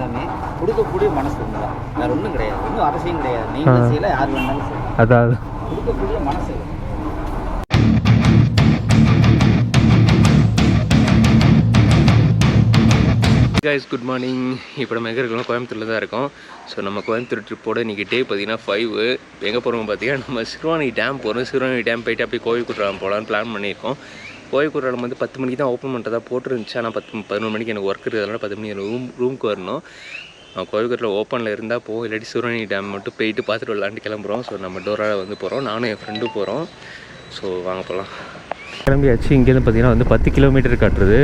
சாமி கொடுக்கக்கூடிய மனசு தான் வேற ஒன்றும் கிடையாது. ஒன்றும் அவசியம் கிடையாது. நீங்கள் செய்யல யார் வேணாலும் செய்யலாம். அதாவது? கொடுக்கக்கூடிய மனசு. கைஸ் குட் மார்னிங் இப்போ நம்ம எங்கே இருக்கோம் கோயம்புத்தூரில் தான் இருக்கோம். ஸோ நம்ம கோயம்புத்தூர் ட்ரிப்போட இன்றைக்கி டே பார்த்தீங்கன்னா ஃபைவ் எங்கே போகிறோம் பார்த்தீங்கன்னா நம்ம சிறுவாணி டேம் போகிறோம் சிறுவாணி டேம் போயிட்டு அப்படியே கோவில் குற்றாலம் போகலான்னு பிளான் பண்ணியிருக்கோம். கோவில் குற்றாலம் வந்து பத்து மணிக்கு தான் ஓப்பன் பண்ணுறதா போட்டுருந்துச்சு. ஆனால் பத்து பதினொன்று மணிக்கு எனக்கு ஒர்க் இருக்கிறதுனால பத்து மணிக்கு ரூம் ரூமுக்கு வரணும். கோவில் ஓப்பனில் இருந்தால் போகும் இல்லாட்டி சிறுவாணி டேம் மட்டும் போயிட்டு பார்த்துட்டு விளாண்டு கிளம்புறோம். ஸோ நம்ம டோராவில் வந்து போகிறோம் நானும் என் ஃப்ரெண்டும் போகிறோம் ஸோ வாங்க போகலாம் கிளம்பியாச்சு. இங்கேருந்து பார்த்தீங்கன்னா வந்து பத்து கிலோமீட்டர் காட்டுறது.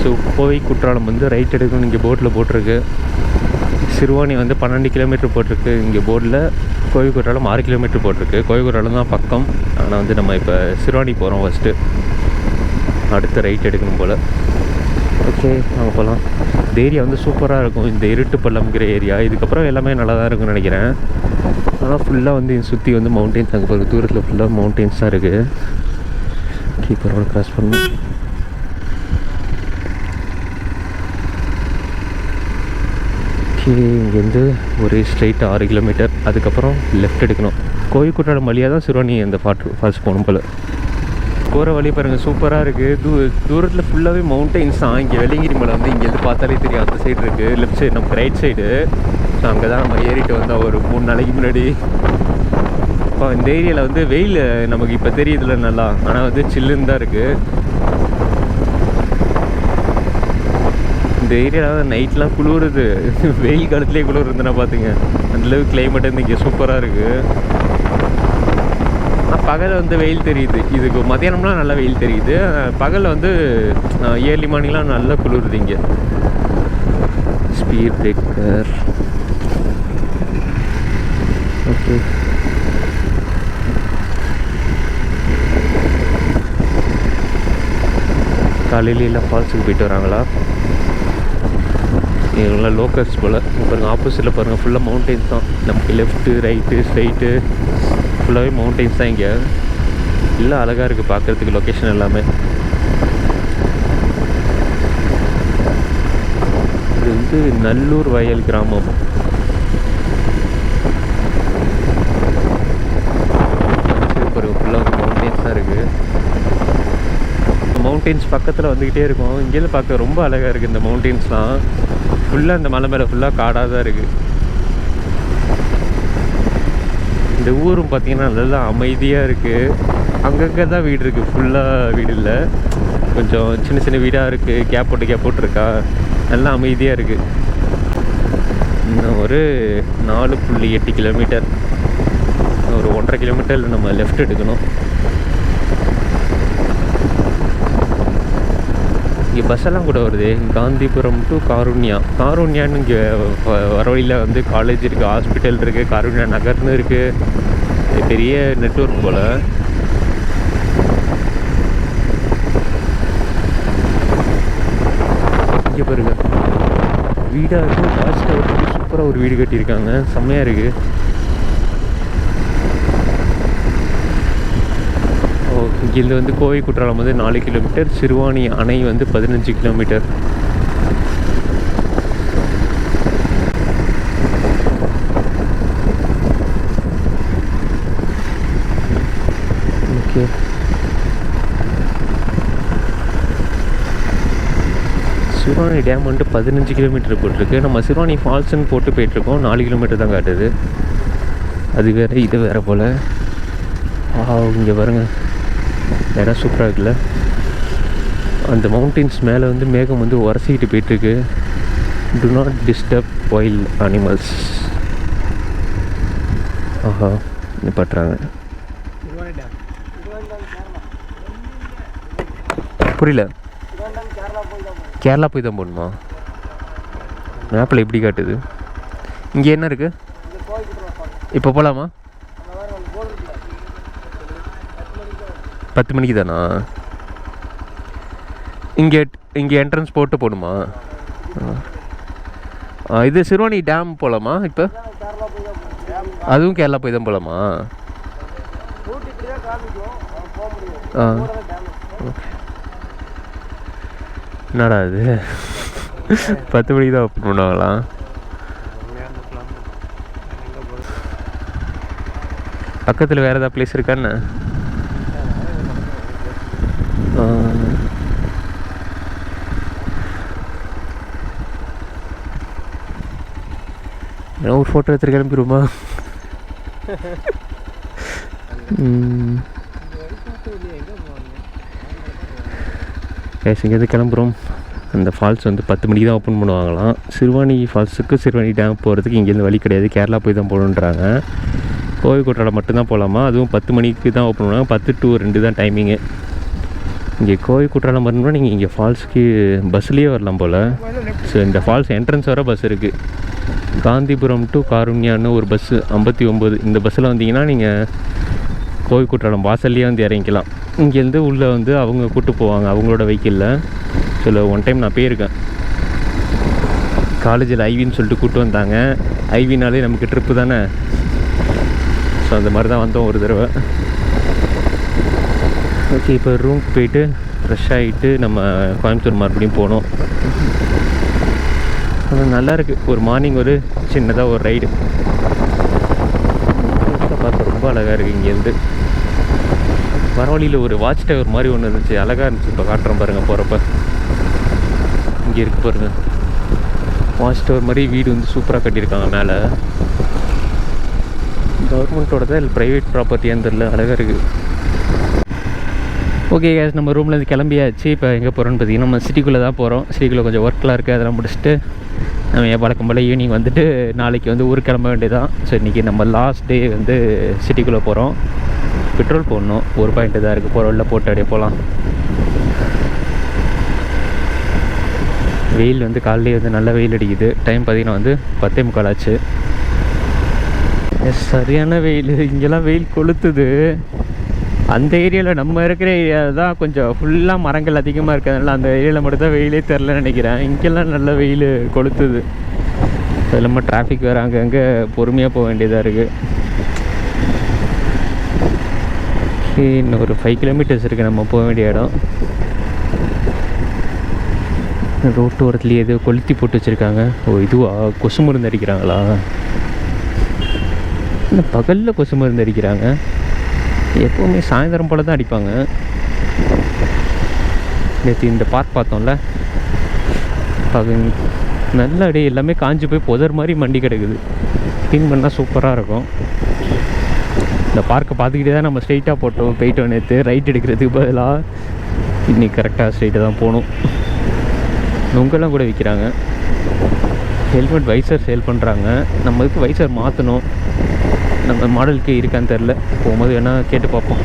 ஸோ கோவை குற்றாலம் வந்து ரைட் எடுக்கணும்னு இங்கே போட்டில் போட்டிருக்கு. சிறுவாணி வந்து பன்னெண்டு கிலோமீட்டர் போட்டிருக்கு இங்கே போர்டில் கோவை குற்றாலம் ஆறு கிலோமீட்டர் போட்டிருக்கு. கோவை குற்றாலம் தான் பக்கம். ஆனால் வந்து நம்ம இப்போ சிறுவாணி போகிறோம் ஃபஸ்ட்டு அடுத்து ரைட் எடுக்கணும் போல். ஓகே. வாங்க போகலாம் இந்த ஏரியா வந்து சூப்பராக இருக்கும். இந்த இருட்டு பள்ளம்ங்கிற ஏரியா இதுக்கப்புறம் எல்லாமே நல்லா தான் இருக்கும்னு நினைக்கிறேன். ஆனால் ஃபுல்லாக வந்து சுற்றி வந்து மவுண்டெயின்ஸ் அங்கே போகிற தூரத்தில் ஃபுல்லாக மவுண்டெயின்ஸ் தான் இருக்குது கீப்பரோட க்ராஸ் பண்ணணும். ஓகே இங்கேருந்து ஒரே ஸ்ட்ரைட் ஆறு கிலோமீட்டர் அதுக்கப்புறம் லெஃப்ட் எடுக்கணும். கோயில் வழியாக தான் சிறுவணி அந்த ஃபாட் ஃபால்ஸ் போகணும் போல். போகிற வழி பாருங்கள் சூப்பராக இருக்குது தூ தூரத்தில் ஃபுல்லாகவே மவுண்டெயின்ஸ் தான். இங்கே வெள்ளிங்கிரி மலை வந்து இங்கேருந்து பார்த்தாலே தெரியும். அந்த சைடு இருக்குது லெஃப்ட் சைடு நமக்கு ரைட் சைடு ஸோ அங்கே தான் நம்ம ஏறிட்டு வந்தோம் ஒரு மூணு நாளைக்கு முன்னாடி. இப்போ இந்த ஏரியாவில் வந்து வெயில் நமக்கு இப்போ தெரியுதுல நல்லா. ஆனால் வந்து சில்லுன்னு தான் இருக்குது இந்த ஏரியாவில் நைட்லாம் குளிருது. வெயில் காலத்துலேயே குளிர் இருந்தேன்னா பார்த்துங்க அந்தளவுக்கு கிளைமேட் வந்து இங்கே சூப்பராக இருக்குது ஆனால் பகலில் வந்து வெயில் தெரியுது. இதுக்கு மதியானம்லாம் நல்லா வெயில் தெரியுது. பகலில் வந்து ஏர்லி மார்னிங்லாம் நல்லா குளிருது இங்கே. ஸ்பீட் பிரேக்கர் ஓகே காலையில் எல்லாம் ஃபால்ஸுக்கு போயிட்டு வராங்களா? இவங்களாம் லோக்கல்ஸ் போல். பாருங்கள் ஆப்போசிட்டில் பாருங்கள் ஃபுல்லாக மவுண்டெயின்ஸ் தான். நமக்கு லெஃப்ட்டு ரைட்டு ஸ்ட்ரைட்டு ஃபுல்லாகவே மவுண்டெயின்ஸ் தான் இங்கே. எல்லாம் அழகாக இருக்குது பார்க்குறதுக்கு லொக்கேஷன் எல்லாமே. இது வந்து நல்லூர் வயல் கிராமம். பாருங்கள் ஃபுல்லாக தான் இருக்குது மவுண்டெயின்ஸ் பக்கத்தில் வந்துக்கிட்டே இருக்கும். இங்கேருந்து பார்க்க ரொம்ப அழகாக இருக்குது இந்த மவுண்டெயின்ஸ்லாம் ஃபுல்லாக இந்த மலை மேலே ஃபுல்லாக காடாக தான் இருக்குது இந்த ஊரும் பார்த்திங்கன்னா நல்லா அமைதியாக இருக்குது அங்கங்கே தான் வீடு இருக்குது ஃபுல்லாக வீடு இல்லை. கொஞ்சம் சின்ன சின்ன வீடாக இருக்குது கேப் போட்டு கேப் போட்டிருக்கா. நல்லா அமைதியாக இருக்குது இன்னும் ஒரு நாலு புள்ளி எட்டு கிலோமீட்டர் ஒரு ஒன்றரை கிலோமீட்டரில் நம்ம லெஃப்ட் எடுக்கணும். இங்கே பஸ்ஸெல்லாம் கூட வருது. காந்திபுரம் டு காருண்யா. காருண்யான்னு இங்கே வர வழியில் வந்து காலேஜ் இருக்குது ஹாஸ்பிட்டல் இருக்குது காருண்யா நகர்னு இருக்குது பெரிய நெட்ஒர்க் போல். இங்கே பாருங்க. வீடாக இருக்கும். வாட்ச் சூப்பராக ஒரு வீடு கட்டியிருக்காங்க. செம்மையாக இருக்குது இங்கேருந்து வந்து கோவை குற்றாலம் வந்து நாலு கிலோமீட்டர் சிறுவாணி அணை வந்து பதினஞ்சு கிலோமீட்டர். ஓகே. சிறுவாணி டேம் வந்துட்டு பதினஞ்சு கிலோமீட்டர் போட்டிருக்கு. நம்ம சிறுவாணி ஃபால்ஸ்ன்னு போட்டு போயிட்டுருக்கோம். நாலு கிலோமீட்டர் தான் காட்டுது. அது வேறு இது வேறு போல். இங்கே பாருங்கள் இடம் சூப்பராக இருக்குல்ல. அந்த மவுண்டெயின்ஸ் மேலே வந்து மேகம் வந்து உரசிக்கிட்டு போயிட்டுருக்கு. Do not disturb wild animals ஆஹா நிப்பாட்டுறாங்க. புரியல. கேரளா போய் தான் போகணுமா? மேப்பில் எப்படி காட்டுது? இங்கே என்ன இருக்குது இப்போ போகலாமா பத்து மணிக்கு தானா? இங்கே இங்கே என்ட்ரன்ஸ் போட்டு போகணுமா இது சிறுவாணி டேம் போகலாமா இப்போ? அதுவும் கேரளா போய் தான் போகலாமா ஆ. என்னடா இது? பத்து மணிக்கு தான் ஓப்பன் பண்ணுவாங்களாம் பக்கத்தில் வேறு ஏதாவது பிளேஸ் இருக்கான்னு ஒரு ஃபோட்டோ எடுத்துட்டு கிளம்பிடுமா கேஸ் இங்கேருந்து கிளம்புறோம். அந்த ஃபால்ஸ் வந்து பத்து மணிக்கு தான் ஓப்பன் பண்ணுவாங்களாம். சிறுவாணி ஃபால்ஸுக்கு சிறுவாணி டேம் போகிறதுக்கு இங்கேருந்து வழி கிடையாது. கேரளா போய் தான் போகணுன்றாங்க. கோவில் குற்றாலம் மட்டும்தான் போகலாமா? அதுவும் பத்து மணிக்கு தான் ஓப்பன் பண்ணுவாங்க. பத்து டூ ரெண்டு தான் டைமிங்கு இங்கே கோவில் குற்றாலம் வரணும்னா நீங்கள் இங்கே ஃபால்ஸ்க்கு பஸ்லேயே வரலாம் போல். ஸோ இந்த ஃபால்ஸ் என்ட்ரன்ஸ் வர பஸ் இருக்குது காந்திபுரம் டு காருண்யான்னு ஒரு பஸ்ஸு ஐம்பத்தி ஒம்பது இந்த பஸ்ஸில் வந்தீங்கன்னா நீங்கள் கோவில் குற்றாலம் வாசல்லையே வந்து இறங்கிக்கலாம். இங்கேருந்து உள்ளே வந்து அவங்க கூட்டு போவாங்க அவங்களோட வெஹிக்கிளில் சில ஒன் டைம் நான் போயிருக்கேன். காலேஜில் ஐவின்னு சொல்லிட்டு கூட்டு வந்தாங்க. ஐவினாலே நமக்கு ட்ரிப்பு தானே? ஸோ அந்த மாதிரி தான் வந்தோம் ஒரு தடவை. ஓகே இப்போ ரூம்க்கு போயிட்டு ஃப்ரெஷ் ஆகிட்டு நம்ம கோயம்புத்தூர் மறுபடியும் போனோம். அது நல்லா இருக்குது ஒரு மார்னிங் ஒரு சின்னதாக ஒரு ரைடு பார்த்து ரொம்ப அழகாக இருக்குது இங்கேருந்து வரவழியில் ஒரு வாட்ச் டவர் மாதிரி ஒன்று இருந்துச்சு. அழகாக இருந்துச்சு. இப்போ காட்டுறேன் பாருங்கள் போகிறப்ப இங்கே இருக்கு பாருங்கள் வாட்ச் டவர் மாதிரி வீடு வந்து சூப்பராக கட்டியிருக்காங்க மேலே. கவர்மெண்ட்டோட தான் இல்லை ப்ரைவேட் ப்ராப்பர்ட்டியான்னு தெரில அழகாக இருக்குது ஓகே கேஸ் நம்ம ரூம்லேருந்து கிளம்பியாச்சு. இப்போ எங்கே போகிறோன்னு பார்த்தீங்கன்னா நம்ம சிட்டிக்குள்ளே தான் போகிறோம் சிட்டிக்குள்ளே கொஞ்சம் ஒர்க்லாம் இருக்குது அதெல்லாம் முடிச்சுட்டு நம்ம என் பழக்கம் போல் ஈவினிங் வந்துட்டு நாளைக்கு வந்து ஊருக்கு கிளம்ப வேண்டியதான் ஸோ இன்றைக்கி நம்ம லாஸ்ட் டே வந்து சிட்டிக்குள்ளே போகிறோம் பெட்ரோல் போடணும். ஒரு பாயிண்ட் தான் இருக்குது போகிற உள்ள போட்டு அப்படியே போகலாம் வெயில் வந்து காலையிலே வந்து நல்லா வெயில் அடிக்குது. டைம் பார்த்தீங்கன்னா வந்து பத்தே முக்கால் ஆச்சு. சரியான வெயில். இங்கெல்லாம் வெயில் கொளுத்துது. அந்த ஏரியாவில் நம்ம இருக்கிற ஏரியா தான் கொஞ்சம் ஃபுல்லாக மரங்கள் அதிகமாக இருக்கிறதுனால அந்த ஏரியாவில் மட்டும்தான் வெயிலே தெரிலன்னு நினைக்கிறேன். இங்கெல்லாம் நல்ல வெயில் கொளுத்துது. அது இல்லாமல் டிராஃபிக் வேறு அங்கங்கே பொறுமையாக போக வேண்டியதாக இருக்குது இன்னும் ஒரு ஃபைவ் கிலோமீட்டர்ஸ் இருக்குது நம்ம போக வேண்டிய இடம். ரோட்டு ஓரத்துலேயே ஏதோ கொளுத்தி போட்டு வச்சுருக்காங்க. ஓ இதுவா? கொசு மருந்து அடிக்கிறாங்களா? இல்லை பகலில் கொசு மருந்து அடிக்கிறாங்க. எப்போவுமே சாயந்தரம் போல் தான் அடிப்பாங்க. நேற்று இந்த பார்க் பார்த்தோம்ல? அது நல்ல அடி எல்லாமே காஞ்சி போய் புதர் மாதிரி மண்டி கிடக்குது. க்ளீன் பண்ணால் சூப்பராக இருக்கும். இந்த பார்க்கை பார்த்துக்கிட்டே தான் நம்ம ஸ்ட்ரைட்டாக போட்டோம். போயிட்டோம் நேற்று ரைட் எடுக்கிறதுக்கு பதிலாக இன்றைக்கி கரெக்டாக ஸ்ட்ரைட்டாக தான் போகணும் நுங்கெல்லாம் கூட விற்கிறாங்க ஹெல்மெட் வைசர் சேல் பண்ணுறாங்க நம்மளுக்கு வைசர் மாற்றணும் நம்ம மாடலுக்கு இருக்கான்னு தெரில போகும்போது வேணால் கேட்டு பார்ப்போம்.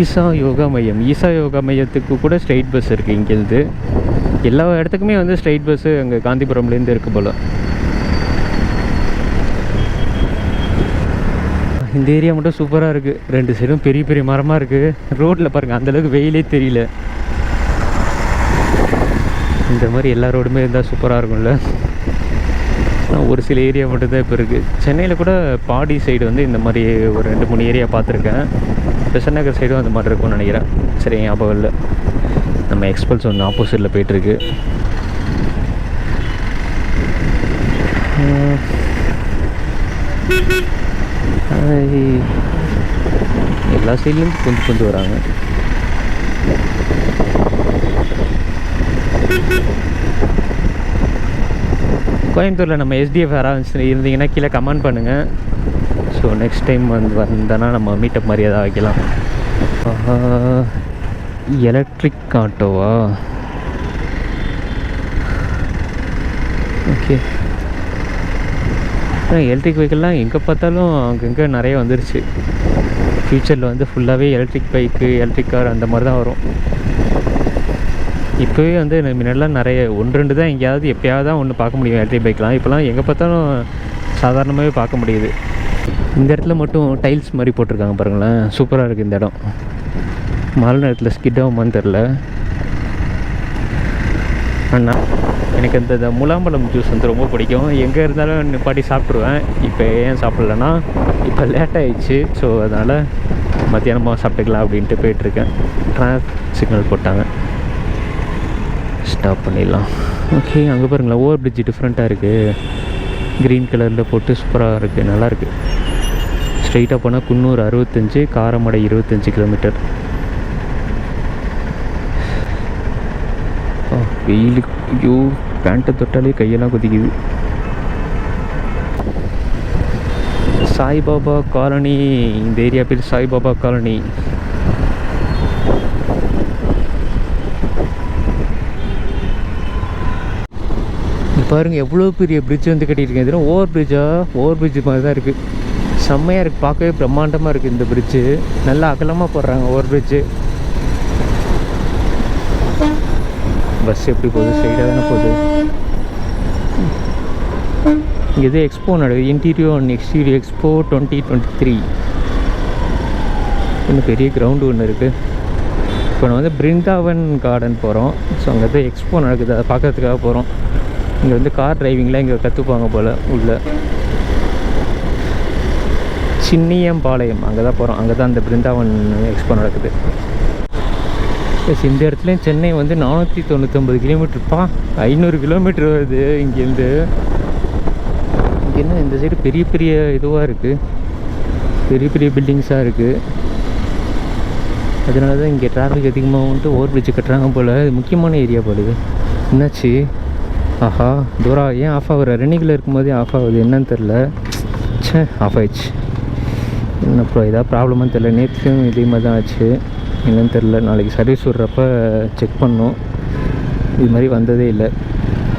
ஈசா யோகா மையம். ஈசா யோகா மையத்துக்கு கூட ஸ்ட்ரைட் பஸ் இருக்குது இங்கேருந்து. எல்லா இடத்துக்குமே வந்து ஸ்ட்ரைட் பஸ்ஸு அங்கே காந்திபுரம்லேருந்து இருக்குது போல். இந்த ஏரியா மட்டும் சூப்பராக இருக்குது ரெண்டு சைடும் பெரிய பெரிய மரமாக இருக்குது ரோட்டில் பாருங்கள் அந்தளவுக்கு வெயிலே தெரியல. இந்த மாதிரி எல்லா ரோடுமே இருந்தால் சூப்பராக இருக்கும்ல. ஒரு சில ஏரியா மட்டும்தான் இப்போ இருக்குது சென்னையில் கூட பாடி சைடு வந்து இந்த மாதிரி ஒரு ரெண்டு மூணு ஏரியா பார்த்துருக்கேன் பெசன் நகர் சைடும் அந்த மாதிரி இருக்கும்னு நினைக்கிறேன் சரி ஞாபகம் இல்லை நம்ம எக்ஸ்பல்ஸ் ஒன்று ஆப்போசிட்டில் போயிட்டுருக்கு எல்லா சைட்லேருந்து கொஞ்சம் கொஞ்சம் வராங்க கோயம்புத்தூரில் நம்ம எஸ்டிஎஃப் யாராவது இருந்தீங்கன்னா கீழே கமெண்ட் பண்ணுங்கள் ஸோ நெக்ஸ்ட் டைம் வந்து வந்தோன்னா நம்ம மீட்டப் மாதிரி ஏதாவது வைக்கலாம் எலக்ட்ரிக் ஆட்டோவா ஓகே எலக்ட்ரிக் வெஹிக்கிள்லாம் எங்கே பார்த்தாலும் அங்கங்கே நிறைய வந்துருச்சு. ஃப்யூச்சரில் வந்து ஃபுல்லாகவே எலக்ட்ரிக் பைக்கு எலக்ட்ரிக் கார் அந்த மாதிரி தான் வரும். இப்போவே வந்து முன்னாடிலாம் நிறைய ஒன்று ரெண்டு தான் எங்கேயாவது எப்பயாவது தான் ஒன்று பார்க்க முடியும் எலக்ட்ரிக் பைக்லாம். இப்போலாம் எங்கே பார்த்தாலும் சாதாரணமாகவே பார்க்க முடியுது. இந்த இடத்துல மட்டும் டைல்ஸ் மாதிரி போட்டிருக்காங்க பாருங்களேன். சூப்பராக இருக்குது இந்த இடம். மழை நேரத்தில் ஸ்கிட் ஆகுமான்னு தெரில அண்ணா எனக்கு அந்த இந்த முலாம்பழம் ஜூஸ் வந்து ரொம்ப பிடிக்கும். எங்கே இருந்தாலும் நிப்பாட்டி சாப்பிட்ருவேன் இப்போ ஏன் சாப்பிட்லன்னா இப்போ லேட் ஆயிடுச்சு. ஸோ அதனால் மத்தியானமாக சாப்பிட்டுக்கலாம் அப்படின்ட்டு போயிட்டுருக்கேன். ட்ராஃபிக் சிக்னல் போட்டாங்க. டாப் பண்ணிடலாம். ஓகே அங்கே பாருங்களேன் ஓவர் பிரிட்ஜ் டிஃப்ரெண்ட்டாக இருக்குது க்ரீன் கலரில் போட்டு சூப்பராக இருக்குது நல்லாயிருக்கு ஸ்ட்ரெயிட்டாக போனால் குன்னூர் அறுபத்தஞ்சு காரமடை இருபத்தஞ்சி கிலோமீட்டர் வெயிலுக்கு ஐயோ பேண்ட்டை தொட்டாலே கையெல்லாம் கொதிக்குது. சாய்பாபா காலனி இந்த ஏரியா பேர் சாய்பாபா காலனி. பாருங்கள் பாருங்க எவ்வளோ பெரிய பிரிட்ஜ் வந்து கட்டியிருக்கேன் இதெல்லாம் ஓவர் பிரிட்ஜா ஓவர் பிரிட்ஜ் மாதிரி தான் இருக்குது செம்மையாக இருக்குது பார்க்கவே பிரம்மாண்டமாக இருக்குது இந்த பிரிட்ஜு நல்லா அகலமாக போடுறாங்க ஓவர் பிரிட்ஜு பஸ் எப்படி போகுது? ஸ்ட்ரைட்டாக தானே போகுது? இங்கே எக்ஸ்போ நடக்குது. Interior and exterior expo twenty twenty three இன்னும் பெரிய கிரவுண்டு ஒன்று இருக்குது இப்போ நான் வந்து பிருந்தாவன் கார்டன் போகிறோம் ஸோ அங்கே தான் எக்ஸ்போ நடக்குது. அதை பார்க்கறதுக்காக போகிறோம் இங்கே வந்து கார் டிரைவிங்லாம் இங்கே கற்றுப்பாங்க போல் உள்ள. சின்னியம்பாளையம். அங்கே தான் போகிறோம் அங்கே தான் அந்த பிருந்தாவன் எக்ஸ்போ நடக்குது. எஸ் இந்த இடத்துலையும் சென்னை வந்து நானூற்றி தொண்ணூற்றொம்பது கிலோமீட்டருப்பா? ஐநூறு கிலோமீட்டர் வருது இங்கேருந்து. இங்கே என்ன இந்த சைடு பெரிய பெரிய இதுவாக இருக்குது பெரிய பெரிய பில்டிங்ஸாக இருக்குது அதனால தான் இங்கே டிராஃபிக் அதிகமாக வந்துட்டு ஓவர் பிரிட்ஜ் கட்டுறாங்க போல். இது முக்கியமான ஏரியா போலது என்னாச்சு? ஆஹா தூரா ஏன் ஆஃப் ஆகுற? ரன்னிங்கில் இருக்கும்போதே ஆஃப் ஆகுது. என்னன்னு தெரில ச்சே ஆஃப் ஆயிடுச்சு. என்ன அப்புறம் ஏதாவது ப்ராப்ளமான்னு தெரில நேற்றுக்கும் இதே மாதிரி தான் ஆச்சு. என்னன்னு தெரில நாளைக்கு சர்வீஸ் விட்றப்ப செக் பண்ணோம். இது மாதிரி வந்ததே இல்லை.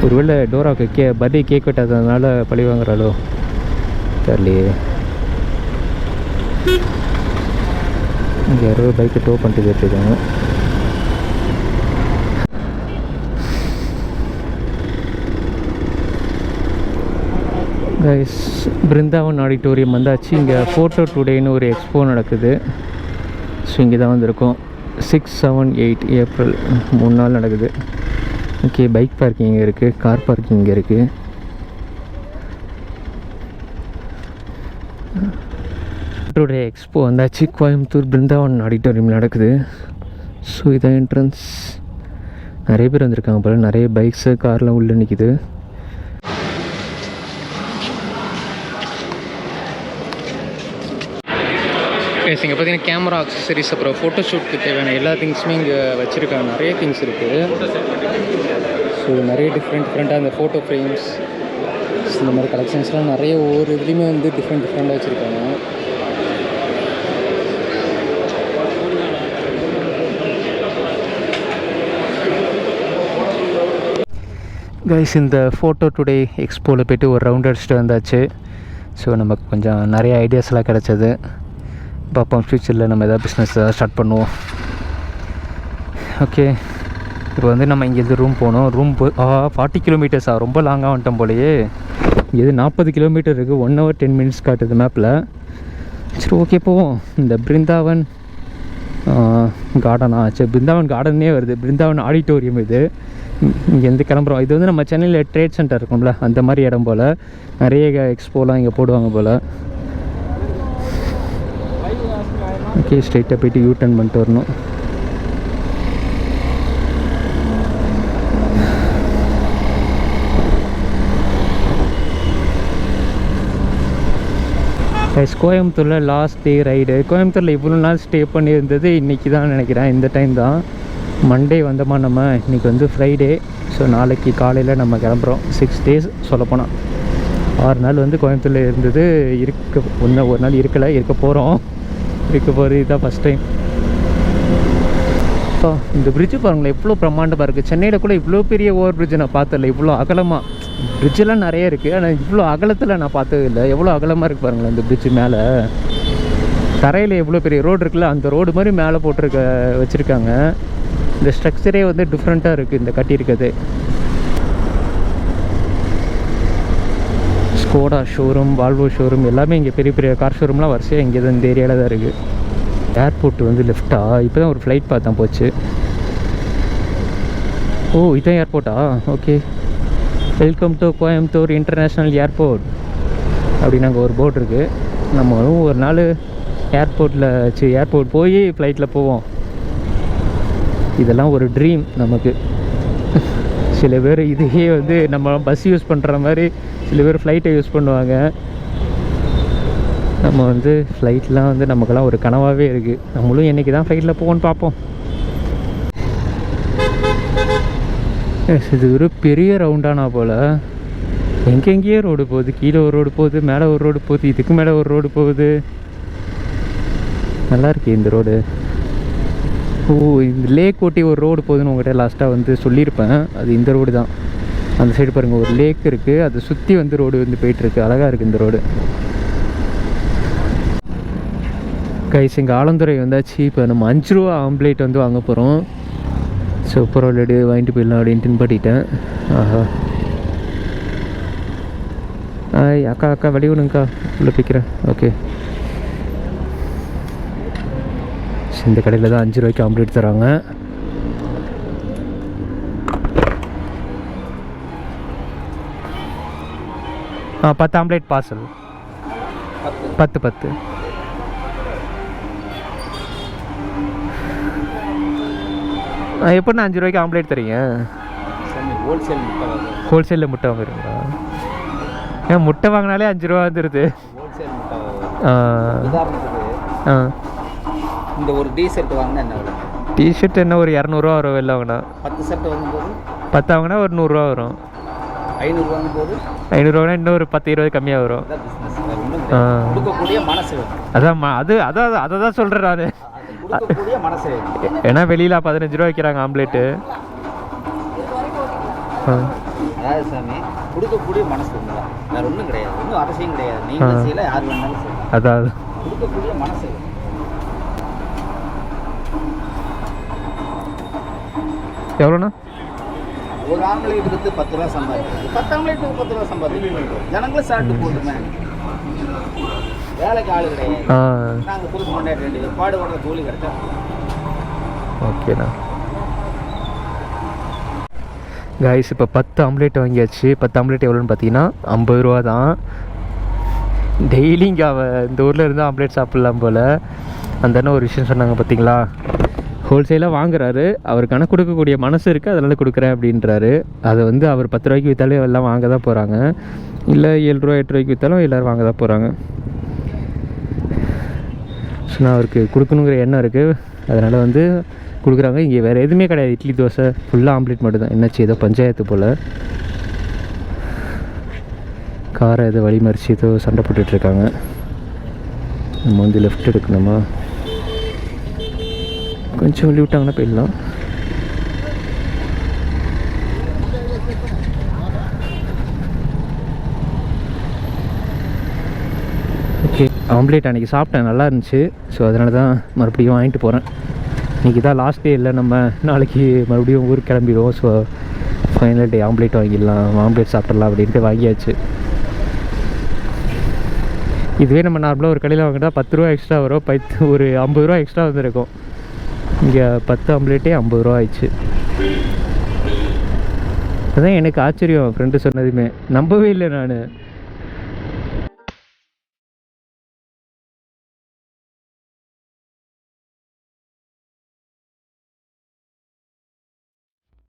ஒருவேளை டோராவுக்கு கே பர்த்டே கேக் வெட்டாததுனால பழி வாங்குறாளோ? தெரியலையே. இங்கே யாரோ பைக்கை டோ பண்ணிட்டு போயிட்டுருக்காங்க கைஸ் பிருந்தாவன் ஆடிட்டோரியம் வந்தாச்சு. இங்கே ஃபோட்டோ டுடேன்னு ஒரு எக்ஸ்போ நடக்குது. ஸோ இங்கே தான் வந்திருக்கோம். சிக்ஸ் செவன் எயிட் ஏப்ரல் மூணு நாள் நடக்குது. ஓகே பைக் பார்க்கிங் இங்கே இருக்குது கார் பார்க்கிங் இங்கே இருக்குது டுடே எக்ஸ்போ வந்தாச்சு. கோயம்புத்தூர் பிருந்தாவன் ஆடிட்டோரியம் நடக்குது. ஸோ இதான் என்ட்ரன்ஸ் நிறைய பேர் வந்திருக்காங்க போல். நிறைய பைக்ஸு கார்லாம் உள்ளே நிற்கிது எஸ் இங்கே பார்த்தீங்கன்னா கேமரா அக்சசரிஸ் அப்புறம் ஃபோட்டோ ஷூட்க்கு தேவையான எல்லா திங்ஸுமே இங்கே வச்சுருக்காங்க. நிறைய திங்ஸ் இருக்குது ஸோ நிறைய டிஃப்ரெண்ட் டிஃப்ரெண்ட்டாக இந்த ஃபோட்டோ ஃப்ரேம்ஸ் இந்த மாதிரி கலெக்ஷன்ஸ்லாம் நிறைய ஒவ்வொரு இதுலேயுமே வந்து டிஃப்ரெண்ட் டிஃப்ரெண்ட்டாக வச்சுருக்காங்க. கைஸ் இந்த ஃபோட்டோ டுடே எக்ஸ்போவில் போய்ட்டு ஒரு ரவுண்ட் அடிச்சுட்டு வந்தாச்சு. ஸோ நமக்கு கொஞ்சம் நிறைய ஐடியாஸ்லாம் கிடச்சிது. பார்ப்போம். ஃப்யூச்சரில் நம்ம எதாவது பிஸ்னஸ் ஸ்டார்ட் பண்ணுவோம். ஓகே இப்போ வந்து நம்ம இங்கேருந்து ரூம் போனோம் ரூம் போ ஆ ஃபார்ட்டி கிலோமீட்டர்ஸா ரொம்ப லாங்காக வந்துட்டோம் போலயே. இது நாற்பது கிலோமீட்டர் இருக்குது ஒன் ஹவர் டென் மினிட்ஸ் காட்டுது மேப்பில் சரி ஓகே போவோம். இந்த பிருந்தாவன் கார்டனா சரி பிருந்தாவன் கார்டனே வருது. பிருந்தாவன் ஆடிட்டோரியம் இது. இங்கேருந்து கிளம்புறோம். இது வந்து நம்ம சென்னையில் ட்ரேட் சென்டர் இருக்கும்ல. அந்த மாதிரி இடம் போல். நிறைய எக்ஸ்போலாம் இங்கே போடுவாங்க போல். ஓகே ஸ்ட்ரைட்டாக போயிட்டு யூ டர்ன் பண்ணிட்டு வரணும். எஸ் கோயம்புத்தூரில் லாஸ்ட் டே ரைடு கோயம்புத்தூரில் இவ்வளோ நாள் ஸ்டே பண்ணியிருந்தது இன்றைக்கி தான் நினைக்கிறேன். இந்த டைம் தான். மண்டே வந்தோமா நம்ம? இன்றைக்கி வந்து ஃப்ரைடே ஸோ நாளைக்கு காலையில் நம்ம கிளம்புறோம். சிக்ஸ் டேஸ் சொல்லப்போனால் ஆறு நாள் வந்து கோயம்புத்தூரில் இருந்தது. இருக்க ஒன்று ஒரு நாள் இருக்கலை. இருக்க போகிறோம் வைக்க போகிறது இதுதான் ஃபஸ்ட் டைம் இப்போ இந்த பிரிட்ஜு பாருங்களேன் எவ்வளோ பிரம்மாண்டமாக இருக்குது சென்னையில் கூட இவ்வளோ பெரிய ஓவர் பிரிட்ஜ் நான் பார்த்ததில்ல. இவ்வளோ அகலமாக பிரிட்ஜெலாம் நிறைய இருக்குது ஆனால் இவ்வளோ அகலத்தில் நான் பார்த்தது இல்லை எவ்வளோ அகலமாக இருக்குது பாருங்களேன் இந்த பிரிட்ஜு மேலே. தரையில் எவ்வளோ பெரிய ரோடு இருக்குல்ல அந்த ரோடு மாதிரி மேலே போட்டிருக்க வச்சுருக்காங்க. இந்த ஸ்ட்ரக்சரே வந்து டிஃப்ரெண்ட்டாக இருக்குது இந்த கட்டியிருக்கிறது. ஸ்கோடா ஷோரூம் வால்வோ ஷோரூம் எல்லாமே இங்கே பெரிய பெரிய கார் ஷோரூம்லாம் வரிசையாக இங்கே தான் இந்த ஏரியாவில் தான் இருக்குது ஏர்போர்ட் வந்து லெஃப்டா இப்போ தான் ஒரு ஃப்ளைட் பார்த்தேன் போச்சு. ஓ இதான் ஏர்போர்ட்டா okay welcome to Coimbatore international airport அப்படின்னு அங்கே ஒரு போர்டு இருக்குது நம்மளும் ஒரு நாள் ஏர்போர்ட்டில் சி ஏர்போர்ட் போய் ஃப்ளைட்டில் போவோம். இதெல்லாம் ஒரு ட்ரீம் நமக்கு. சில பேர் இதையே வந்து நம்ம பஸ் யூஸ் பண்ணுற மாதிரி சில பேர் ஃப்ளைட்டை யூஸ் பண்ணுவாங்க. நம்ம வந்து ஃப்ளைட்லாம் வந்து நமக்கெல்லாம் ஒரு கனவாகவே இருக்குது நம்மளும் என்றைக்கு தான் ஃப்ளைட்டில் போகணும்னு பார்ப்போம் இது ஒரு பெரிய ரவுண்டானா போல். எங்கெங்கேயே ரோடு போகுது. கீழே ஒரு ரோடு போகுது மேலே ஒரு ரோடு போகுது இதுக்கு மேலே ஒரு ரோடு போகுது. நல்லா இருக்கு இந்த ரோடு ஓ இந்த லேக் ஓட்டி ஒரு ரோடு போகுதுன்னு உங்கள்கிட்ட லாஸ்ட்டாக வந்து சொல்லியிருப்பேன். அது இந்த ரோடு தான். அந்த சைடு பாருங்கள் ஒரு லேக் இருக்குது அதை சுற்றி வந்து ரோடு வந்து போயிட்டுருக்கு. அழகாக இருக்குது இந்த ரோடு கைஸ் இங்கே ஆலந்துறை வந்தாச்சு. இப்போ நம்ம அஞ்சு ரூபா ஆம்லேட் வந்து வாங்க போகிறோம் சூப்பர் ஆல்ரெடி வாங்கிட்டு போயிடலாம் அப்படின்ட்டு பாட்டிட்டேன் ஆஹா. ஆய் அக்கா அக்கா வடிவணுங்கக்கா உள்ளே பிக்கிறேன் ஓகே இந்த கடையில் தான் அஞ்சு ரூபாய்க்கு ஆம்லேட் தராங்க. பத்து ஆம்லேட் பார்சல். பத்து பத்து. எப்படிண்ணா அஞ்சு ரூபாய்க்கு ஆம்லேட் தரீங்க? ஹோல்சேல் ஹோல்சேலில் முட்டை வாங்குறீங்களா? ஏன் முட்டை வாங்கினாலே அஞ்சு ரூபா வந்துடுது. ஆ. இந்த ஒரு டி ஷர்ட் வாங்கினா என்ன டிஷர்ட் என்ன ஒரு இரநூறுவா வரும் வெளில வாங்கினா. பத்து ஷர்ட் வாங்கும்போது? பத்து வாங்கினா ஒரு நூறுரூவா வரும். ஐநூறு வாங்கும்போது ஐநூறுரூவானா இன்னும் ஒரு பத்து இருபது கம்மியாக வரும். கொடுக்கக்கூடிய மனசு அதான் அது அதான் அதை தான் சொல்கிறேன் நான். கொடுக்கக்கூடிய மனசு ஏன்னா வெளியில் பதினஞ்சு ரூபா வைக்கிறாங்க ஆம்லேட்டு. அதாவது சாமி கொடுக்கக்கூடிய மனசு வேறு ஒன்றும் கிடையாது. ஒன்றும் அவசியம் கிடையாது. நீங்கள் ஆ. செய்யல யார் வேணாலும் செய்யலாம். அதான் கொடுக்கக்கூடிய மனசு எவ்வளோண்ணா? ஒரு ஆம்லேட் விற்று பத்து ரூபா சம்பாதிக்கிறது பத்து ஆம்லேட்டுக்கு பத்து ரூபா சம்பாதிக்கிறது ஜனங்களும் சாப்பிட்டு போட்டுமே வேலைக்கு ஆள் கிடையாது. நாங்கள் புதுசு கொண்டாடி பேர் பாடுபடுற கூலி கிடைச்சா ஓகேண்ணா. காய்ஸ் இப்போ பத்து ஆம்லேட் வாங்கியாச்சு. பத்து ஆம்லேட் எவ்வளோன்னு பார்த்தீங்கன்னா ஐம்பது ரூபா தான். டெய்லி இங்கே அவ இந்த ஊரில் இருந்து ஆம்லேட் சாப்பிட்லாம் போல். அந்த ஒரு விஷயம் சொன்னாங்க பார்த்தீங்களா ஹோல்சேலாக வாங்குறாரு. அவருக்கான கொடுக்கக்கூடிய மனசு இருக்குது அதனால் கொடுக்குறேன் அப்படின்றாரு. அதை வந்து அவர் பத்து ரூபாய்க்கு விற்றாலும் எல்லாம் வாங்க தான் போகிறாங்க இல்லை ஏழு ரூபா எட்டு ரூபாய்க்கு விற்றாலும் எல்லோரும் வாங்க தான் போகிறாங்க ஸோ நான் அவருக்கு கொடுக்கணுங்கிற எண்ணம் இருக்குது அதனால் வந்து கொடுக்குறாங்க. இங்கே வேறு எதுவுமே கிடையாது. இட்லி தோசை ஃபுல்லாக ஆம்லேட் மட்டும் தான் என்னாச்சு? ஏதோ பஞ்சாயத்து போல். காரை ஏதோ வழிமறிச்சு ஏதோ சண்டை போட்டுட்ருக்காங்க நம்ம வந்து லெஃப்ட் எடுக்கணுமா? கொஞ்சம் வழி விட்டாங்கன்னா போயிடலாம். ஓகே ஆம்லேட் அன்றைக்கி சாப்பிட்டேன் நல்லா இருந்துச்சு. ஸோ அதனால தான் மறுபடியும் வாங்கிட்டு போகிறேன் இன்றைக்கி தான் லாஸ்ட் டே இல்லை நம்ம நாளைக்கு மறுபடியும் ஊருக்கு கிளம்பிடுவோம். ஸோ ஃபைனல் டே ஆம்லேட் வாங்கிடலாம் ஆம்லேட் சாப்பிட்லாம் அப்படின்ட்டு வாங்கியாச்சு. இதுவே நம்ம நார்மலாக ஒரு கடையில் வாங்கினா பத்து ரூபா எக்ஸ்ட்ரா வரும் பத்து ஒரு ஐம்பது ரூபா எக்ஸ்ட்ரா வந்துருக்கும். இங்கே பத்து ஆம்லேட்டே ஐம்பது ரூபா ஆயிடுச்சு. அதுதான் எனக்கு ஆச்சரியம் ஃப்ரெண்டு சொன்னதுமே. நம்பவே இல்லை நான்.